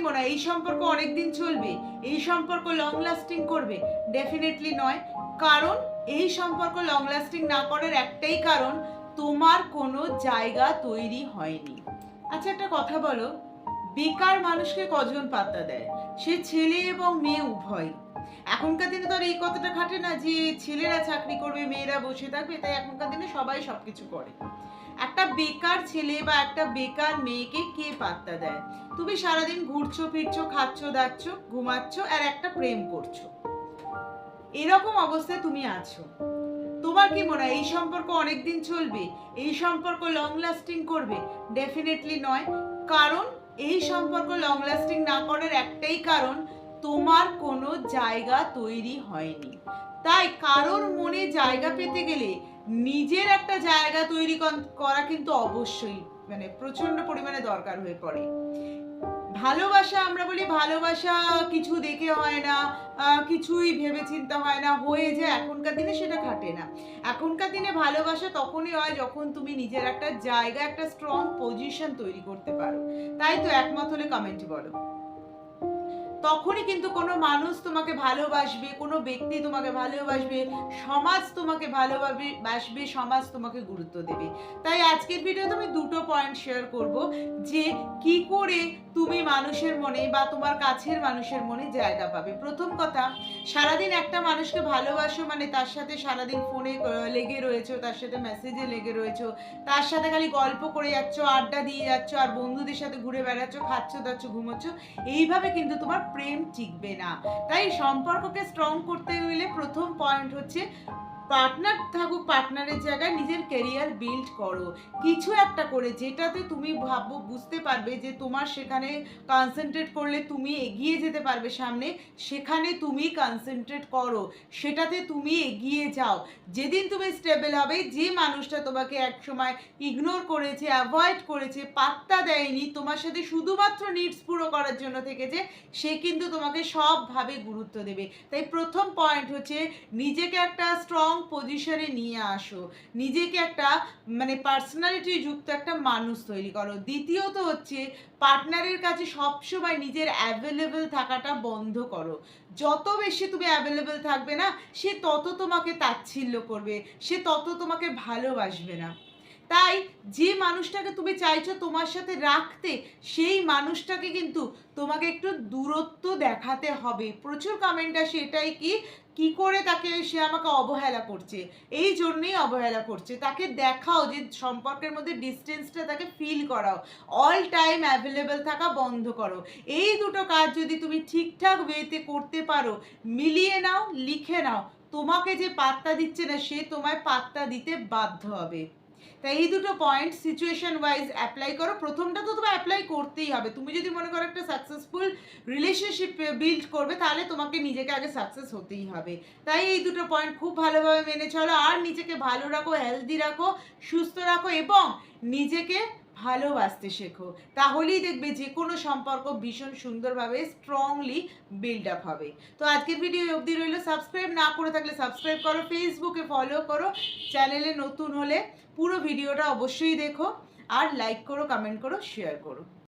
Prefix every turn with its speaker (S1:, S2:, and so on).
S1: হয়, এই সম্পর্ক অনেক দিন চলবে, এই সম্পর্ক লং লাস্টিং করবে। ডেফিনেটলি নয়, কারণ এই সম্পর্ক লং লাস্টিং না করার একটাই কারণ, তোমার কোনো জায়গা তৈরি হয়নি। আচ্ছা একটা কথা বলো, বেকার মানুষকে কজন পাত্তা দেয়? সে ছেলে এবং মেয়ে উভয়। এখনকার দিনে তো এই কথাটা খাটে না যে ছেলেরা চাকরি করবে, মেয়েরা বসে থাকবে, তাই এখনকার দিনে সবাই সবকিছু করে। একটা বেকার ছেলে বা একটা বেকার মেয়েকে কে পাত্তা দেয়? তুমি সারাদিন ঘুরছো, ফিরছো, খাচ্ছো, দাচ্ছ, ঘুমাচ্ছ আর একটা প্রেম করছ। এরকম অবস্থায় তুমি আছো। তোমার কি মনে হয় এই সম্পর্ক অনেকদিন চলবে? এই সম্পর্ক লং লাস্টিং করবে? ডেফিনেটলি নয়। কারণ এই সম্পর্ক লং লাস্টিং না করার একটাই কারণ তোমার কোনো জায়গা তৈরি হয়নি। তাই কারোর মনে জায়গা পেতে গেলে নিজের একটা জায়গা তৈরি করা কিন্তু অবশ্যই মানে প্রচণ্ড পরিমাণে দরকার হয়ে পড়ে। ভালোবাসা আমরা বলি, ভালোবাসা কিছু দেখে হয় না কিছুই ভেবে চিন্তা হয় না, হয়ে যায়, এখনকার দিনে সেটা খাটে না। এখনকার দিনে ভালোবাসা তখনই হয় যখন তুমি নিজের একটা জায়গা, একটা স্ট্রং পজিশন তৈরি করতে পারো। তাই তো একমত হলে কমেন্ট বলো। তখনই কিন্তু কোনো মানুষ তোমাকে ভালোবাসবে, কোনো ব্যক্তি তোমাকে ভালোবাসবে, সমাজ তোমাকে ভালোভাবে বাসবে, সমাজ তোমাকে গুরুত্ব দেবে। তাই আজকের ভিডিওতে আমি দুটো পয়েন্ট শেয়ার করব যে কি করে তুমি মানুষের মনে বা তোমার কাছের মানুষের মনে জায়গা পাবে। প্রথম কথা, সারাদিন একটা মানুষকে ভালোবাসো মানে তার সাথে সারাদিন ফোনে লেগে রয়েছো, তার সাথে মেসেজে লেগে রয়েছো, তার সাথে খালি গল্প করে যাচ্ছ, আড্ডা দিয়ে যাচ্ছ, আর বন্ধুদের সাথে ঘুরে বেড়াচ্ছ, খাচ্ছ, দাচ্ছ, ঘুমোচ্ছ, এইভাবে কিন্তু তোমার প্রেম টিকবে না। তাই সম্পর্ককে স্ট্রং করতে হইলে প্রথম পয়েন্ট হচ্ছে পার্টনার থাকুক পার্টনারের জায়গায় নিজের ক্যারিয়ার বিল্ড করো। কিছু একটা করে যেটাতে তুমি ভাবো, বুঝতে পারবে যে তোমার সেখানে কনসেন্ট্রেট করলে তুমি এগিয়ে যেতে পারবে সামনে, সেখানে তুমি কনসেন্ট্রেট করো, সেটাতে তুমি এগিয়ে যাও। যেদিন তুমি স্টেবল হবে, যে মানুষটা তোমাকে একসময় ইগনোর করেছে অ্যাভয়েড করেছে, পাত্তা দেয়নি, তোমার সাথে শুধুমাত্র নিডস পুরো করার জন্য থেকেছে, সে কিন্তু তোমাকে সবভাবে গুরুত্ব দেবে। তাই প্রথম পয়েন্ট হচ্ছে নিজেকে একটা স্ট্রং পজিশনে নিয়ে আসো। নিজেকে একটা মানে পার্সোনালিটি যুক্ত একটা মানুষ তৈরি করো। দ্বিতীয়ত হচ্ছে পার্টনারের কাছে সবসময় নিজের অ্যাভেলেবেল থাকাটা বন্ধ করো। যত বেশি তুমি অ্যাভেলেবেল থাকবে না, সে তত তোমাকে তাচ্ছিল্য করবে, সে তত তোমাকে ভালোবাসবে না। তাই যে মানুষটাকে তুমি চাইছো তোমার সাথে রাখতে, সেই মানুষটাকে কিন্তু তোমাকে একটু দূরত্ব দেখাতে হবে। প্রচুর কমেন্ট আসে এটাই কি কি করে তাকে সে আমাকে অবহেলা করছে? এই জন্যই অবহেলা করছে। তাকে দেখাও যে সম্পর্কের মধ্যে ডিস্টেন্সটা তাকে ফিল করাও। অল টাইম অ্যাভেলেবেল থাকা বন্ধ করো। এই দুটো কাজ যদি তুমি ঠিকঠাক ওয়েতে করতে পারো, মিলিয়ে নাও, লিখে নাও, তোমাকে যে পাত্তা দিচ্ছে না সে তোমায় পাত্তা দিতে বাধ্য হবে। তাই এই দুটো পয়েন্ট সিচুয়েশন ওয়াইজ অ্যাপ্লাই করো। প্রথমটা তো তোমায় অ্যাপ্লাই করতেই হবে। তুমি যদি মনে করো একটা সাকসেসফুল রিলেশনশিপ বিল্ড করবে, তাহলে তোমাকে নিজেকে আগে সাকসেস হতেই হবে। তাই এই দুটো পয়েন্ট খুব ভালোভাবে মেনে চলো। আর নিজেকে ভালো রাখো হেলদি রাখো, সুস্থ রাখো এবং নিজেকে ভালোবাসতে শেখো। তাহলেই দেখবে যে কোনো সম্পর্ক ভীষণ সুন্দরভাবে স্ট্রংলি বিল্ড আপ হবে। তো আজকের ভিডিও অবধি রইল। সাবস্ক্রাইব না করে থাকলে সাবস্ক্রাইব করো ফেসবুকে ফলো করো। চ্যানেলে নতুন হলে পুরো ভিডিওটা অবশ্যই দেখো। আর লাইক করো কমেন্ট করো শেয়ার করো।